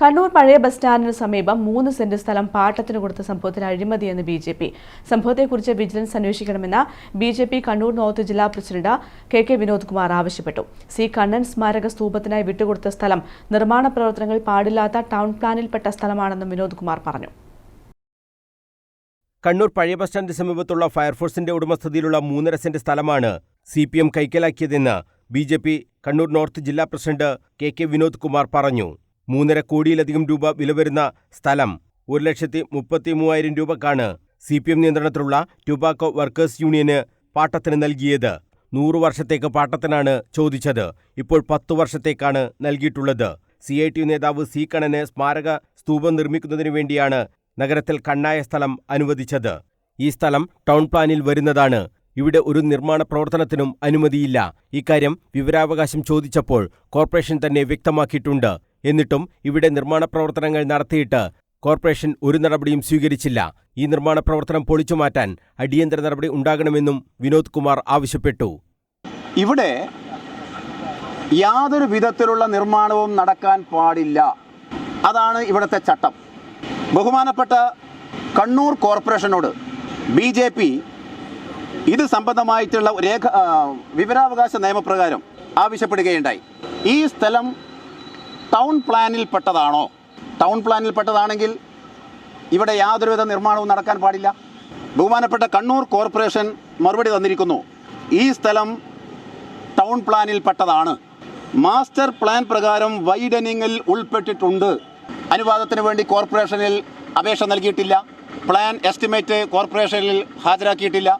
കണ്ണൂർ പഴയ ബസ് സ്റ്റാൻഡിന് സമീപം മൂന്ന് സെന്റ് സ്ഥലം പാട്ടത്തിന് കൊടുത്ത സംഭവത്തിൽ അഴിമതിയെന്ന് ബി ജെ പി. സംഭവത്തെക്കുറിച്ച് വിജിലൻസ് അന്വേഷിക്കണമെന്ന് B J P Kannur north ജില്ലാ president K K Vinod Kumar ആവശ്യപ്പെട്ടു. സി കണ്ണൻ സ്മാരക സ്തൂപത്തിനായി വിട്ടുകൊടുത്ത സ്ഥലം നിർമ്മാണ പ്രവർത്തനങ്ങൾ പാടില്ലാത്ത ടൗൺ പ്ലാനിൽപ്പെട്ട സ്ഥലമാണെന്നും വിനോദ് കുമാർ പറഞ്ഞു. കണ്ണൂർ പഴയ ബസ് സ്റ്റാൻഡ് സമീപത്തുള്ള ഫയർഫോഴ്സിന്റെ ഉടമസ്ഥതയിലുള്ള മൂന്നര സെന്റ് സ്ഥലമാണ് C P M കൈക്കലാക്കിയതെന്ന് B J P Kannur north ജില്ലാ president K K Vinod Kumar പറഞ്ഞു. മൂന്നര കോടിയിലധികം രൂപ വില വരുന്ന സ്ഥലം ഒരു ലക്ഷത്തി മുപ്പത്തി മൂവായിരം രൂപക്കാണ് സി പി എം നിയന്ത്രണത്തിലുള്ള ടുബാക്കോ വർക്കേഴ്സ് യൂണിയന് പാട്ടത്തിന് നൽകിയത്. നൂറു വർഷത്തേക്ക് പാട്ടത്തിനാണ് ചോദിച്ചത്. ഇപ്പോൾ പത്തു വർഷത്തേക്കാണ് നൽകിയിട്ടുള്ളത്. സി ഐ ടി നേതാവ് സി കണ്ണന് സ്മാരക സ്തൂപം നിർമ്മിക്കുന്നതിനു വേണ്ടിയാണ് നഗരത്തിൽ കണ്ണായ സ്ഥലം അനുവദിച്ചത്. ഈ സ്ഥലം ടൗൺ പ്ലാനിൽ വരുന്നതാണ്. ഇവിടെ ഒരു നിർമ്മാണ പ്രവർത്തനത്തിനും അനുമതിയില്ല. ഇക്കാര്യം വിവരാവകാശം ചോദിച്ചപ്പോൾ കോർപ്പറേഷൻ തന്നെ വ്യക്തമാക്കിയിട്ടുണ്ട്. എന്നിട്ടും ഇവിടെ നിർമ്മാണ പ്രവർത്തനങ്ങൾ നടത്തിയിട്ട് കോർപ്പറേഷൻ ഒരു നടപടിയും സ്വീകരിച്ചില്ല. ഈ നിർമ്മാണ പ്രവർത്തനം പൊളിച്ചു മാറ്റാൻ അടിയന്തര നടപടി ഉണ്ടാകണമെന്നും വിനോദ് കുമാർ ആവശ്യപ്പെട്ടു. ഇവിടെ യാതൊരു വിധത്തിലുള്ള നിർമ്മാണവും നടക്കാൻ പാടില്ല. അതാണ് ഇവിടുത്തെ ചട്ടം. ബഹുമാനപ്പെട്ട കണ്ണൂർ കോർപ്പറേഷനോട് ബി ജെ പി ഇത് സംബന്ധമായിട്ടുള്ള രേഖ വിവരാവകാശ നിയമപ്രകാരം ആവശ്യപ്പെടുകയുണ്ടായി. ഈ സ്ഥലം ടൗൺ പ്ലാനിൽപ്പെട്ടതാണോ ടൗൺ പ്ലാനിൽപ്പെട്ടതാണെങ്കിൽ ഇവിടെ യാതൊരുവിധ നിർമ്മാണവും നടക്കാൻ പാടില്ല. ബഹുമാനപ്പെട്ട കണ്ണൂർ കോർപ്പറേഷൻ മറുപടി തന്നിരിക്കുന്നു. ഈ സ്ഥലം ടൗൺ പ്ലാനിൽപ്പെട്ടതാണ് മാസ്റ്റർ പ്ലാൻ പ്രകാരം വൈഡനിങ്ങിൽ ഉൾപ്പെട്ടിട്ടുണ്ട്. അനുവാദത്തിന് വേണ്ടി കോർപ്പറേഷനിൽ അപേക്ഷ നൽകിയിട്ടില്ല. പ്ലാൻ എസ്റ്റിമേറ്റ് കോർപ്പറേഷനിൽ ഹാജരാക്കിയിട്ടില്ല.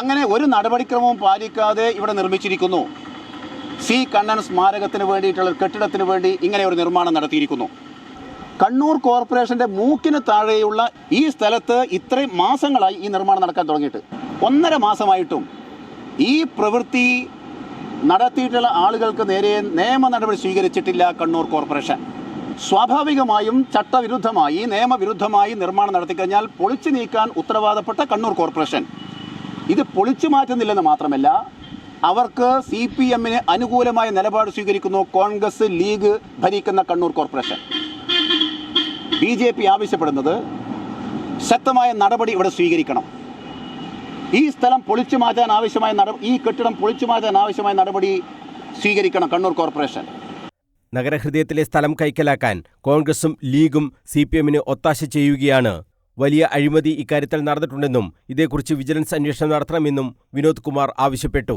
അങ്ങനെ ഒരു നടപടിക്രമവും പാലിക്കാതെ ഇവിടെ നിർമ്മിച്ചിരിക്കുന്നു. സി കണ്ണൻ സ്മാരകത്തിന് വേണ്ടിയിട്ടുള്ള കെട്ടിടത്തിന് വേണ്ടി ഇങ്ങനെ ഒരു നിർമ്മാണം നടത്തിയിരിക്കുന്നു. കണ്ണൂർ കോർപ്പറേഷന്റെ മൂക്കിന് താഴെയുള്ള ഈ സ്ഥലത്ത് ഇത്രയും മാസങ്ങളായി ഈ നിർമ്മാണം നടക്കാൻ തുടങ്ങിയിട്ട്. ഒന്നര മാസമായിട്ടും ഈ പ്രവൃത്തി നടത്തിയിട്ടുള്ള ആളുകൾക്ക് നേരെ നിയമ നടപടി സ്വീകരിച്ചിട്ടില്ല കണ്ണൂർ കോർപ്പറേഷൻ. സ്വാഭാവികമായും ചട്ടവിരുദ്ധമായി നിയമവിരുദ്ധമായി നിർമ്മാണം നടത്തിക്കഴിഞ്ഞാൽ പൊളിച്ചു നീക്കാൻ ഉത്തരവാദപ്പെട്ട കണ്ണൂർ കോർപ്പറേഷൻ. ഇത് പൊളിച്ചു മാറ്റുന്നില്ലെന്ന് മാത്രമല്ല അവർക്ക് സി പി എമ്മിന് അനുകൂലമായ നിലപാട് സ്വീകരിക്കുന്നു കോൺഗ്രസ് ലീഗ് ഭരിക്കുന്ന Kannur corporation. B J P ആവശ്യപ്പെടുന്നത് ശക്തമായ നടപടി ഇവിടെ സ്വീകരിക്കണം. ഈ സ്ഥലം പൊളിച്ചു മാറ്റാൻ ആവശ്യമായ നട ഈ കെട്ടിടം പൊളിച്ചു മാറ്റാൻ ആവശ്യമായ നടപടി സ്വീകരിക്കണം കണ്ണൂർ കോർപ്പറേഷൻ. നഗരഹൃദയത്തിലെ സ്ഥലം കൈക്കലാക്കാൻ കോൺഗ്രസും ലീഗും സി പി എമ്മിന് ഒത്താശ ചെയ്യുകയാണ്. വലിയ അഴിമതി ഇക്കാര്യത്തിൽ നടന്നിട്ടുണ്ടെന്നും ഇതേക്കുറിച്ച് വിജിലൻസ് അന്വേഷണം നടത്തണമെന്നും വിനോദ് കുമാർ ആവശ്യപ്പെട്ടു.